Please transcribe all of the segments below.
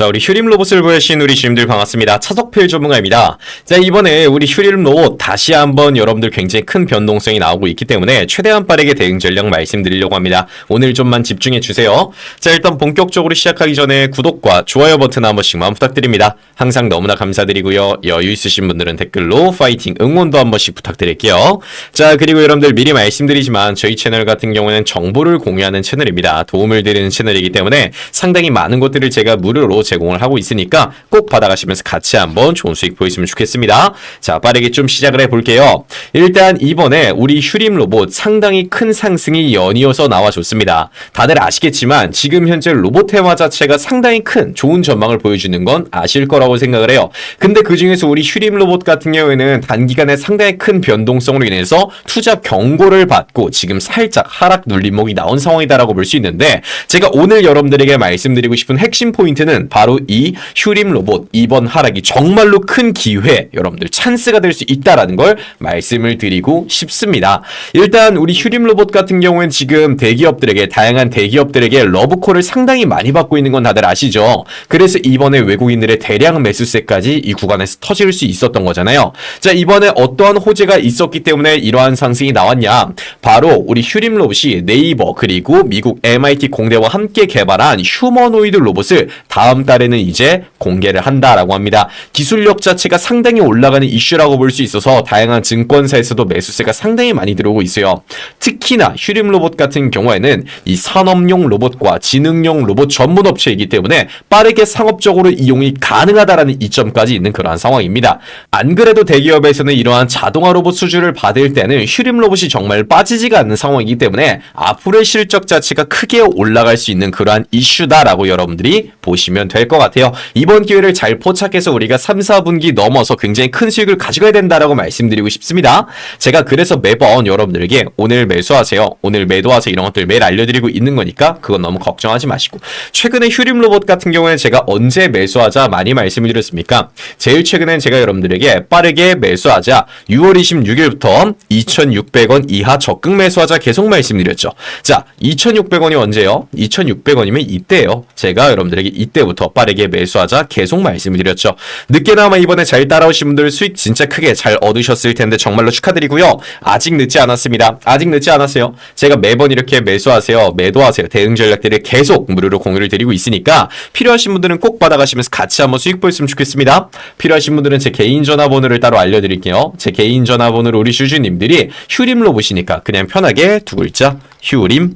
자, 우리 휴림 로봇을 보여주신 우리 주님들 반갑습니다. 차석필 전문가입니다. 자, 이번에 우리 휴림 로봇 다시 한번 여러분들 굉장히 큰 변동성이 나오고 있기 때문에 최대한 빠르게 대응 전략 말씀드리려고 합니다. 오늘 좀만 집중해 주세요. 자, 일단 본격적으로 시작하기 전에 구독과 좋아요 버튼 한 번씩만 부탁드립니다. 항상 너무나 감사드리고요. 여유 있으신 분들은 댓글로 파이팅 응원도 한 번씩 부탁드릴게요. 자, 그리고 여러분들 미리 말씀드리지만 저희 채널 같은 경우에는 정보를 공유하는 채널입니다. 도움을 드리는 채널이기 때문에 상당히 많은 것들을 제가 무료로 제공을 하고 있으니까 꼭 받아가시면서 같이 한번 좋은 수익 보였으면 좋겠습니다. 자, 빠르게 좀 시작을 해볼게요. 일단 이번에 우리 휴림 로봇 상당히 큰 상승이 연이어서 나와줬습니다. 다들 아시겠지만 지금 현재 로봇 테마 자체가 상당히 큰 좋은 전망을 보여주는 건 아실 거라고 생각을 해요. 근데 그 중에서 우리 휴림 로봇 같은 경우에는 단기간에 상당히 큰 변동성으로 인해서 투자 경고를 받고 지금 살짝 하락 눌림목이 나온 상황이다라고 볼 수 있는데 제가 오늘 여러분들에게 말씀드리고 싶은 핵심 포인트는 바로 이 휴림 로봇 이번 하락이 정말로 큰 기회 여러분들 찬스가 될 수 있다라는 걸 말씀을 드리고 싶습니다. 일단 우리 휴림 로봇 같은 경우엔 지금 대기업들에게 다양한 대기업들에게 러브콜을 상당히 많이 받고 있는 건 다들 아시죠? 그래서 이번에 외국인들의 대량 매수세까지 이 구간에서 터질 수 있었던 거잖아요. 자 이번에 어떠한 호재가 있었기 때문에 이러한 상승이 나왔냐? 바로 우리 휴림 로봇이 네이버 그리고 미국 MIT 공대와 함께 개발한 휴머노이드 로봇을 다음 달에는 이제 공개를 한다라고 합니다. 기술력 자체가 상당히 올라가는 이슈라고 볼 수 있어서 다양한 증권사에서도 매수세가 상당히 많이 들어오고 있어요. 특히나 휴림 로봇 같은 경우에는 이 산업용 로봇과 지능용 로봇 전문 업체이기 때문에 빠르게 상업적으로 이용이 가능하다라는 이점까지 있는 그러한 상황입니다. 안 그래도 대기업에서는 이러한 자동화 로봇 수주를 받을 때는 휴림 로봇이 정말 빠지지가 않는 상황이기 때문에 앞으로의 실적 자체가 크게 올라갈 수 있는 그러한 이슈다라고 여러분들이 보시면 될 것 같아요. 이번 기회를 잘 포착해서 우리가 3, 4분기 넘어서 굉장히 큰 수익을 가져가야 된다라고 말씀드리고 싶습니다. 제가 그래서 매번 여러분들에게 오늘 매수하세요. 오늘 매도하세요. 이런 것들 매일 알려드리고 있는 거니까 그건 너무 걱정하지 마시고 최근에 휴림 로봇 같은 경우에는 제가 언제 매수하자 많이 말씀을 드렸습니까? 제일 최근엔 제가 여러분들에게 빠르게 매수하자 6월 26일부터 2,600원 이하 적극 매수하자 계속 말씀드렸죠. 자, 2,600원이 언제요? 2,600원이면 이때예요. 제가 여러분들에게 이때부터 빠르게 매수하자 계속 말씀을 드렸죠. 늦게나마 이번에 잘 따라오신 분들 수익 진짜 크게 잘 얻으셨을 텐데 정말로 축하드리고요. 아직 늦지 않았습니다. 아직 늦지 않았어요. 제가 매번 이렇게 매수하세요, 매도하세요 대응 전략들을 계속 무료로 공유를 드리고 있으니까 필요하신 분들은 꼭 받아가시면서 같이 한번 수익 보였으면 좋겠습니다. 필요하신 분들은 제 개인 전화번호를 따로 알려드릴게요. 제 개인 전화번호를 우리 슈즈님들이 휴림로 보시니까 그냥 편하게 두 글자 휴림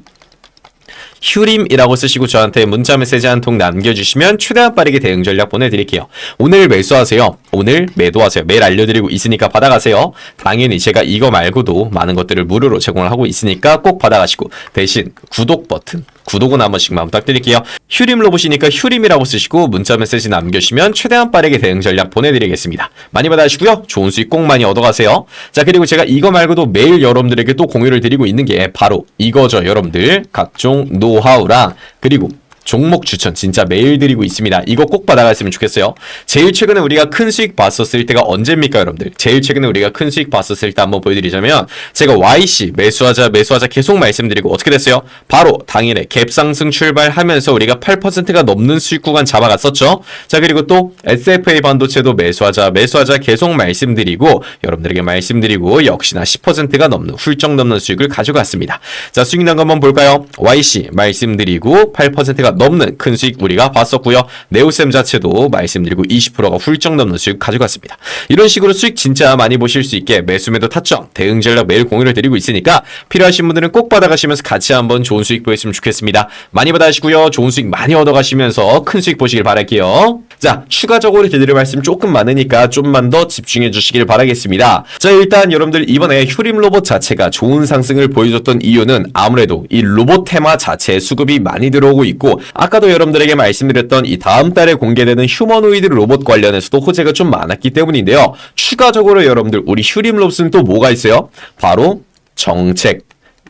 휴림이라고 쓰시고 저한테 문자 메시지 한 통 남겨주시면 최대한 빠르게 대응 전략 보내드릴게요. 오늘 매수하세요. 오늘 매도하세요. 매일 알려드리고 있으니까 받아가세요. 당연히 제가 이거 말고도 많은 것들을 무료로 제공을 하고 있으니까 꼭 받아가시고 대신 구독 버튼 구독은 한 번씩만 부탁드릴게요. 휴림 로 보시니까 휴림이라고 쓰시고 문자 메시지 남겨주시면 최대한 빠르게 대응 전략 보내드리겠습니다. 많이 받아주시고요. 좋은 수익 꼭 많이 얻어가세요. 자 그리고 제가 이거 말고도 매일 여러분들에게 또 공유를 드리고 있는 게 바로 이거죠. 여러분들 각종 노하우랑 그리고 종목 추천 진짜 매일 드리고 있습니다. 이거 꼭 받아갔으면 좋겠어요. 제일 최근에 우리가 큰 수익 봤었을 때가 언제입니까, 여러분들? 제일 최근에 우리가 큰 수익 봤었을 때 한번 보여드리자면 제가 YC 매수하자 매수하자 계속 말씀드리고 어떻게 됐어요? 바로 당일에 갭 상승 출발하면서 우리가 8%가 넘는 수익 구간 잡아갔었죠. 자 그리고 또 SFA 반도체도 매수하자 매수하자 계속 말씀드리고 여러분들에게 말씀드리고 역시나 10%가 넘는 훌쩍 넘는 수익을 가져갔습니다. 자 수익 난 것만 볼까요? YC 말씀드리고 8%가 넘는 큰 수익 우리가 봤었고요. 네오셈 자체도 말씀드리고 20%가 훌쩍 넘는 수익 가져갔습니다. 이런 식으로 수익 진짜 많이 보실 수 있게 매수매도 타점 대응 전략 매일 공유를 드리고 있으니까 필요하신 분들은 꼭 받아가시면서 같이 한번 좋은 수익 보였으면 좋겠습니다. 많이 받아가시고요. 좋은 수익 많이 얻어가시면서 큰 수익 보시길 바랄게요. 자, 추가적으로 드릴 말씀 조금 많으니까 좀만 더 집중해 주시길 바라겠습니다. 자, 일단 여러분들 이번에 휴림 로봇 자체가 좋은 상승을 보여줬던 이유는 아무래도 이 로봇 테마 자체에 수급이 많이 들어오고 있고 아까도 여러분들에게 말씀드렸던 이 다음 달에 공개되는 휴머노이드 로봇 관련해서도 호재가 좀 많았기 때문인데요. 추가적으로 여러분들 우리 휴림 로봇은 또 뭐가 있어요? 바로 정책,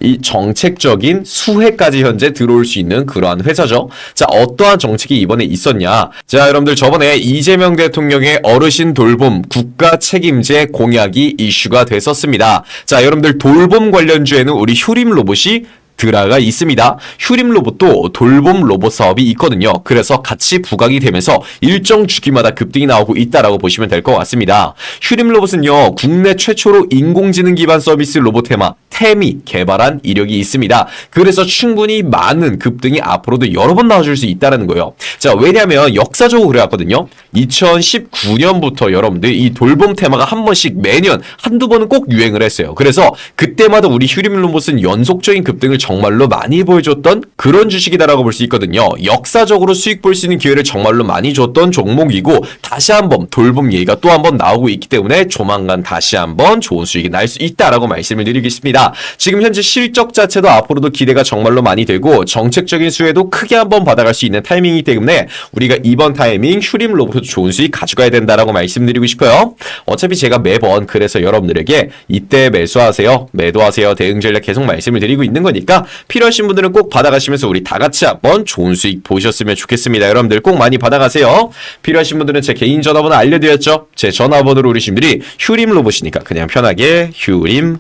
이 정책적인 수혜까지 현재 들어올 수 있는 그러한 회사죠. 자, 어떠한 정책이 이번에 있었냐? 자, 여러분들 저번에 이재명 대통령의 어르신 돌봄 국가 책임제 공약이 이슈가 됐었습니다. 자, 여러분들 돌봄 관련주에는 우리 휴림 로봇이 드라가 있습니다. 휴림 로봇도 돌봄 로봇 사업이 있거든요. 그래서 같이 부각이 되면서 일정 주기마다 급등이 나오고 있다라고 보시면 될 것 같습니다. 휴림 로봇은요, 국내 최초로 인공지능 기반 서비스 로봇 테마 태미 개발한 이력이 있습니다. 그래서 충분히 많은 급등이 앞으로도 여러 번 나와줄 수 있다는 거예요. 자, 왜냐하면 역사적으로 그래왔거든요. 2019년부터 여러분들 이 돌봄 테마가 한 번씩 매년 한두 번은 꼭 유행을 했어요. 그래서 그때마다 우리 휴림 로봇은 연속적인 급등을 정말로 많이 보여줬던 그런 주식이다라고 볼 수 있거든요. 역사적으로 수익 볼 수 있는 기회를 정말로 많이 줬던 종목이고 다시 한번 돌봄 얘기가 또 한번 나오고 있기 때문에 조만간 다시 한번 좋은 수익이 날 수 있다라고 말씀을 드리겠습니다. 지금 현재 실적 자체도 앞으로도 기대가 정말로 많이 되고 정책적인 수혜도 크게 한번 받아갈 수 있는 타이밍이기 때문에 우리가 이번 타이밍 휴림 로봇 좋은 수익 가져가야 된다라고 말씀드리고 싶어요. 어차피 제가 매번 그래서 여러분들에게 이때 매수하세요, 매도하세요 대응 전략 계속 말씀을 드리고 있는 거니까 필요하신 분들은 꼭 받아가시면서 우리 다 같이 한번 좋은 수익 보셨으면 좋겠습니다. 여러분들 꼭 많이 받아가세요. 필요하신 분들은 제 개인 전화번호 알려드렸죠? 제 전화번호로 우리 분들이 휴림 로봇이니까 그냥 편하게 휴림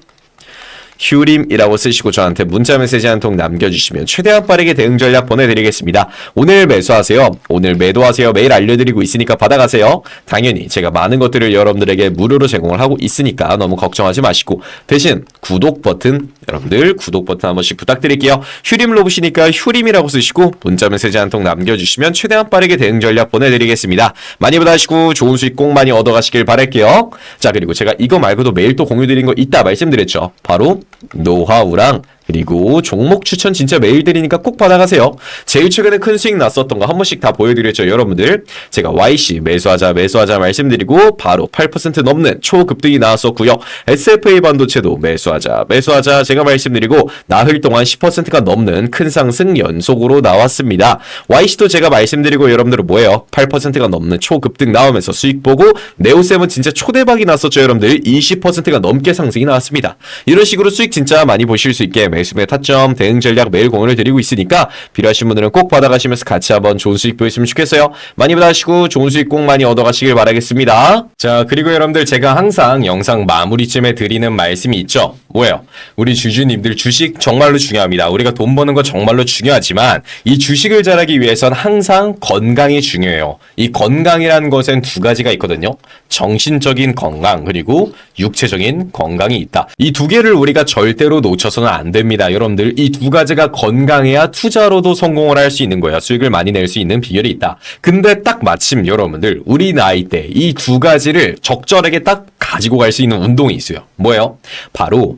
휴림이라고 쓰시고 저한테 문자 메시지 한 통 남겨주시면 최대한 빠르게 대응 전략 보내드리겠습니다. 오늘 매수하세요. 오늘 매도하세요. 매일 알려드리고 있으니까 받아가세요. 당연히 제가 많은 것들을 여러분들에게 무료로 제공을 하고 있으니까 너무 걱정하지 마시고 대신 구독 버튼 여러분들 구독 버튼 한 번씩 부탁드릴게요. 휴림 로봇이니까 휴림이라고 쓰시고 문자 메시지 한 통 남겨주시면 최대한 빠르게 대응 전략 보내드리겠습니다. 많이 받아시고 좋은 수익 꼭 많이 얻어가시길 바랄게요. 자 그리고 제가 이거 말고도 매일 또 공유드린 거 있다 말씀드렸죠. 바로 노하우랑 그리고 종목 추천 진짜 매일 드리니까 꼭 받아가세요. 제일 최근에 큰 수익 났었던 거 한 번씩 다 보여드렸죠, 여러분들. 제가 YC 매수하자 매수하자 말씀드리고 바로 8% 넘는 초급등이 나왔었고요. SFA 반도체도 매수하자 매수하자 제가 말씀드리고 나흘 동안 10%가 넘는 큰 상승 연속으로 나왔습니다. YC도 제가 말씀드리고 여러분들은 뭐예요? 8%가 넘는 초급등 나오면서 수익 보고 네오셈은 진짜 초대박이 났었죠, 여러분들. 20%가 넘게 상승이 나왔습니다. 이런 식으로 수익 진짜 많이 보실 수 있게 매수매 타점 대응 전략 매일 공유를 드리고 있으니까 필요하신 분들은 꼭 받아가시면서 같이 한번 좋은 수익 보였으면 좋겠어요. 많이 받아가시고 좋은 수익 꼭 많이 얻어가시길 바라겠습니다. 자 그리고 여러분들 제가 항상 영상 마무리쯤에 드리는 말씀이 있죠. 뭐예요? 우리 주주님들 주식 정말로 중요합니다. 우리가 돈 버는 거 정말로 중요하지만 이 주식을 잘하기 위해선 항상 건강이 중요해요. 이 건강이라는 것엔 두 가지가 있거든요. 정신적인 건강 그리고 육체적인 건강이 있다. 이 두 개를 우리가 절대로 놓쳐서는 안 됩니다. 여러분들 이 두 가지가 건강해야 투자로도 성공을 할 수 있는 거야. 수익을 많이 낼 수 있는 비결이 있다. 근데 딱 마침 여러분들 우리 나이 때 이 두 가지를 적절하게 딱 가지고 갈 수 있는 운동이 있어요. 뭐예요? 바로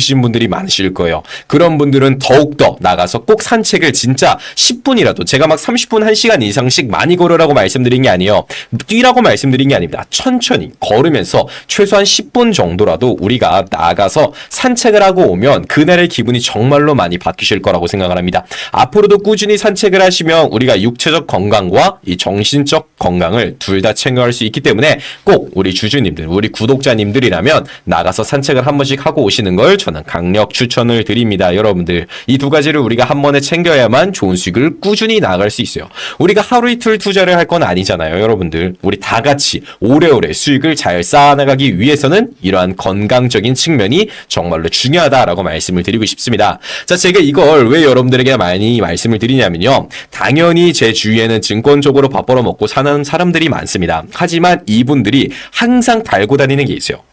신 분들이 많으실 거예요. 그런 분들은 더욱더 나가서 꼭 산책을 진짜 10분이라도 제가 막 30분 1시간 이상씩 많이 걸으라고 말씀드린 게 아니에요. 뛰라고 말씀드린 게 아닙니다. 천천히 걸으면서 최소한 10분 정도라도 우리가 나가서 산책을 하고 오면 그날의 기분이 정말로 많이 바뀌실 거라고 생각을 합니다. 앞으로도 꾸준히 산책을 하시면 우리가 육체적 건강과 이 정신적 건강을 둘 다 챙겨갈 수 있기 때문에 꼭 우리 주주님들, 우리 구독자님들이라면 나가서 산책을 한 번씩 하고 오시는 걸 저는 강력 추천을 드립니다. 여러분들 이 두 가지를 우리가 한 번에 챙겨야만 좋은 수익을 꾸준히 나갈 수 있어요. 우리가 하루 이틀 투자를 할 건 아니잖아요, 여러분들. 우리 다 같이 오래오래 수익을 잘 쌓아나가기 위해서는 이러한 건강적인 측면이 정말로 중요하다라고 말씀을 드리고 싶습니다. 자, 제가 이걸 왜 여러분들에게 많이 말씀을 드리냐면요. 당연히 제 주위에는 증권 쪽으로 밥 벌어먹고 사는 사람들이 많습니다. 하지만 이분들이 항상 달고 다니는 게 있어요.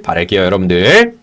길 바랄게요, 여러분들.